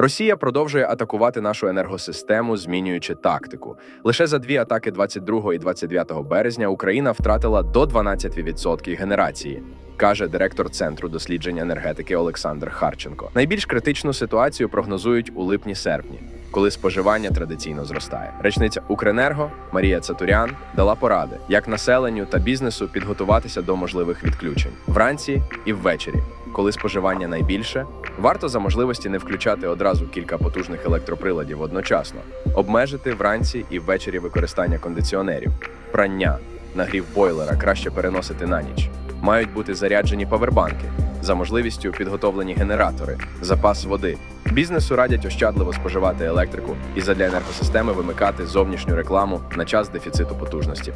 Росія продовжує атакувати нашу енергосистему, змінюючи тактику. Лише за дві атаки 22 і 29 березня Україна втратила до 12% генерації. Каже директор центру досліджень енергетики Олександр Харченко. Найбільш критичну ситуацію прогнозують у липні-серпні, коли споживання традиційно зростає. Речниця Укренерго Марія Цатурян дала поради, як населенню та бізнесу підготуватися до можливих відключень вранці і ввечері, коли споживання найбільше. Варто за можливості не включати одразу кілька потужних електроприладів одночасно, обмежити вранці і ввечері використання кондиціонерів, прання, нагрів бойлера краще переносити на ніч. Мають бути заряджені павербанки, за можливістю підготовлені генератори, запас води. Бізнесу радять ощадливо споживати електрику і задля енергосистеми вимикати зовнішню рекламу на час дефіциту потужності.